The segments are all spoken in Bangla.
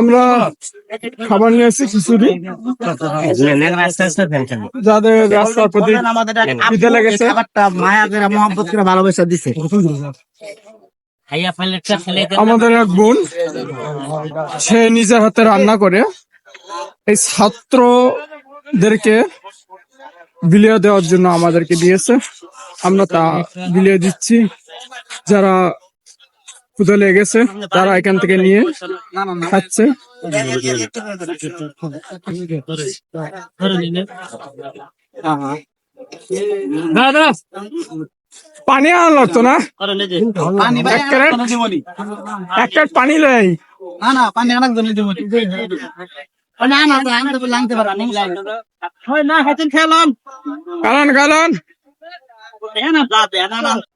আমরা খাবার নিয়ে এসেছি খিচুড়ি। যাদের রাস্তার প্রতি খিদে লেগেছে। ভালোবাসা দিছে আমাদের এক বোন, সে নিজের হাতে রান্না করে। এই ছাত্রদেরকে বিলিয়ে দেওয়ার জন্য আমাদেরকে দিয়েছে। আমরা তা বিলিয়ে দিচ্ছি। যারা ক্ষুদে লেগেছে তারা এখান থেকে নিয়ে খাচ্ছে। পানি আনলো তো না? এক ক্যারেট? এক ক্যারেট পানি লাই না না পানি আনাক জন্য দিব। না না না লাগতে পারা খেলাম কারণ কারণ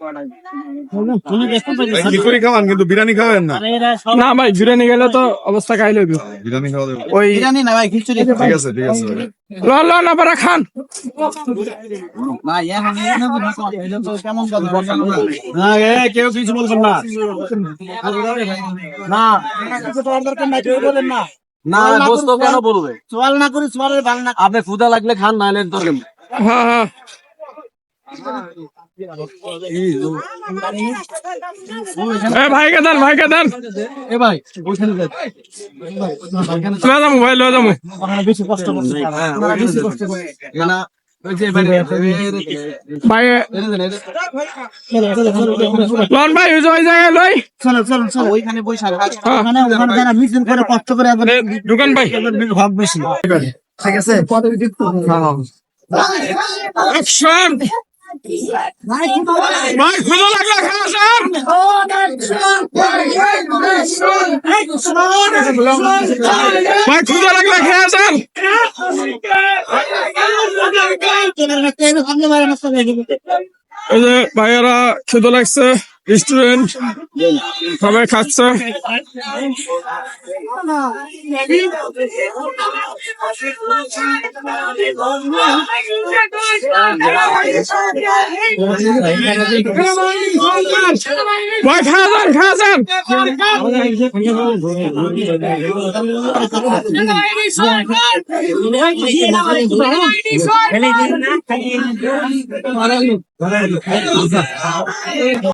না? না না না না? খিচুড়ি খাওয়ান কিন্তু বিরিয়ানি খাওয়াবেন না। না ভাই বিরিয়ানি গেলে তো অবস্থা খাই লইব বিরিয়ানি খাওয়া দেবেন ওই বিরিয়ানি না ভাই খিচুড়ি। ঠিক আছে ঠিক আছে লন লন আপনারা খান। না এখন কেমন কথা না এ কেউ কিছু বলবেন না। না কিছু তো দরকার নাই কেউ বলেন না না দোস্ত কেন বলবে? সোয়াল না করি সোয়ালের বাল আপনি ক্ষুদা লাগলে খান হ্যাঁ হ্যাঁ। এ ভাই ওইখানে লয়ে যাব ভাই লয়ে যাব। বেশি কষ্ট করতে হ্যাঁ, আপনারা ওইখানে বেশি যাই। কষ্ট করে এ না, ওই যে এবারে- এ- এ- এ- ভাই এ- এ- এ- এ- লন ভাই ওই যে লই। চলো চলো চলো ওইখানে বসে ওখানে ওখানে যারা মিছিল করে কষ্ট করে এ, ভাই। ভাব বেশি। ঠিক আছে। অ্যাকশন ভাই লাগলে খাওয়া ভাই খুলে লাগলে খেয়ে যান এই যে ভাইয়েরা খেতে লাগছে। রেস্টুরেন্ট সবাই খাচ্ছে? খাওয়া